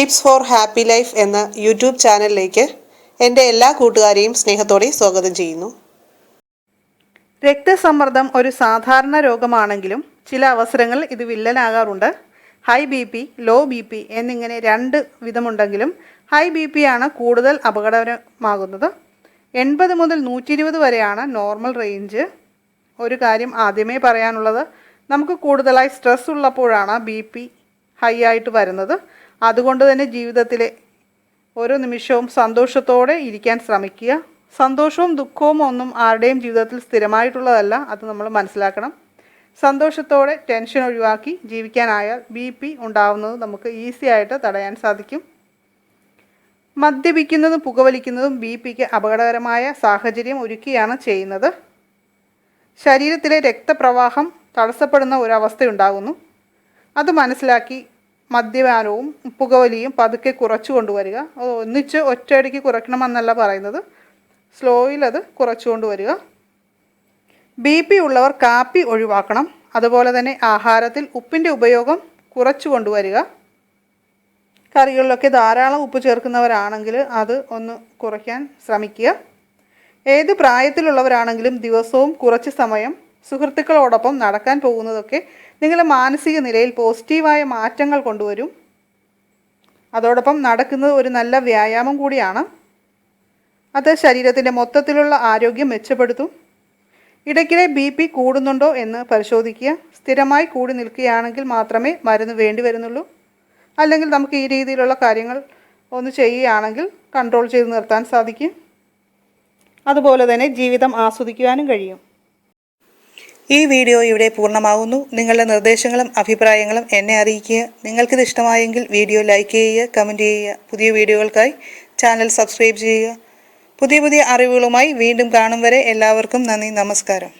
Tips for happy life എന്ന YouTube ചാനലിലേക്ക് എന്റെ എല്ലാ കൂട്ടുകാരെയും സ്നേഹത്തോടെ സ്വാഗതം ചെയ്യുന്നു. രക്തസമ്മർദ്ദം ഒരു സാധാരണ രോഗമാണെങ്കിലും ചില അവസരങ്ങളിൽ ഇത് വില്ലനാകാറുണ്ട്. High B P low B P എന്നിങ്ങനെ രണ്ട് വിധമുണ്ടെങ്കിലും ഹൈ ബി പി ആണ് കൂടുതൽ അപകടകരമാകുന്നത്. എൺപത് മുതൽ നൂറ്റി ഇരുപത് വരെയാണ് നോർമൽ റേഞ്ച്. ഒരു കാര്യം ആദ്യമേ പറയാനുള്ളത് നമുക്ക് കൂടുതലായി സ്ട്രെസ് ഉള്ളപ്പോഴാണ് ബി പി ഹൈ ആയിട്ട് വരുന്നത്. അതുകൊണ്ട് തന്നെ ജീവിതത്തിലെ ഓരോ നിമിഷവും സന്തോഷത്തോടെ ഇരിക്കാൻ ശ്രമിക്കുക. സന്തോഷവും ദുഃഖവും ഒന്നും ആരുടെയും ജീവിതത്തിൽ സ്ഥിരമായിട്ടുള്ളതല്ല അത് നമ്മൾ മനസ്സിലാക്കണം. സന്തോഷത്തോടെ ടെൻഷൻ ഒഴിവാക്കി ജീവിക്കാനായാൽ ബി പി ഉണ്ടാവുന്നത് നമുക്ക് ഈസി ആയിട്ട് തടയാൻ സാധിക്കും. മദ്യപിക്കുന്നതും പുകവലിക്കുന്നതും ബി പിക്ക് അപകടകരമായ സാഹചര്യം ഒരുക്കിയാണ് ചെയ്യുന്നത്. ശരീരത്തിലെ രക്തപ്രവാഹം തടസ്സപ്പെടുന്ന ഒരവസ്ഥയുണ്ടാകുന്നു അത് മനസ്സിലാക്കി മദ്യപാനവും പുകവലിയും പതുക്കെ കുറച്ചു കൊണ്ടുവരിക. അത് ഒന്നിച്ച് ഒറ്റയടിക്ക് കുറയ്ക്കണമെന്നല്ല പറയുന്നത്. സ്ലോയിൽ അത് കുറച്ചു കൊണ്ടുവരിക. ബി പി ഉള്ളവർ കാപ്പി ഒഴിവാക്കണം. അതുപോലെ തന്നെ ആഹാരത്തിൽ ഉപ്പിന്റെ ഉപയോഗം കുറച്ചു കൊണ്ടുവരിക. കറികളിലൊക്കെ ധാരാളം ഉപ്പ് ചേർക്കുന്നവരാണെങ്കിൽ അത് ഒന്ന് കുറയ്ക്കാൻ ശ്രമിക്കുക. ഏത് പ്രായത്തിലുള്ളവരാണെങ്കിലും ദിവസവും കുറച്ച് സമയം സുഹൃത്തുക്കളോടൊപ്പം നടക്കാൻ പോകുന്നതൊക്കെ നിങ്ങളുടെ മാനസിക നിലയിൽ പോസിറ്റീവായ മാറ്റങ്ങൾ കൊണ്ടുവരും. അതോടൊപ്പം നടക്കുന്നത് ഒരു നല്ല വ്യായാമം കൂടിയാണ്. അത് ശരീരത്തിന്റെ മൊത്തത്തിലുള്ള ആരോഗ്യം മെച്ചപ്പെടുത്തും. ഇടയ്ക്കിടെ ബി പി കൂടുന്നുണ്ടോ എന്ന് പരിശോധിക്കുക. സ്ഥിരമായി കൂടി നിൽക്കുകയാണെങ്കിൽ മാത്രമേ മരുന്ന് വേണ്ടി വരുന്നുള്ളൂ. അല്ലെങ്കിൽ നമുക്ക് ഈ രീതിയിലുള്ള കാര്യങ്ങൾ ഒന്ന് ചെയ്യുകയാണെങ്കിൽ കൺട്രോൾ ചെയ്ത് നിർത്താൻ സാധിക്കും. അതുപോലെ തന്നെ ജീവിതം ആസ്വദിക്കുവാനും കഴിയും. ഈ വീഡിയോ ഇവിടെ പൂർണമാകുന്നു നിങ്ങളുടെ നിർദ്ദേശങ്ങളും അഭിപ്രായങ്ങളും എന്നെ അറിയിക്കുക. നിങ്ങൾക്കിത് ഇഷ്ടമായെങ്കിൽ വീഡിയോ ലൈക്ക് ചെയ്യുക കമന്റ് ചെയ്യുക. പുതിയ വീഡിയോകൾക്കായി ചാനൽ സബ്സ്ക്രൈബ് ചെയ്യുക. പുതിയ പുതിയ അറിവുകളുമായി വീണ്ടും കാണും വരെ എല്ലാവർക്കും നന്ദി നമസ്കാരം.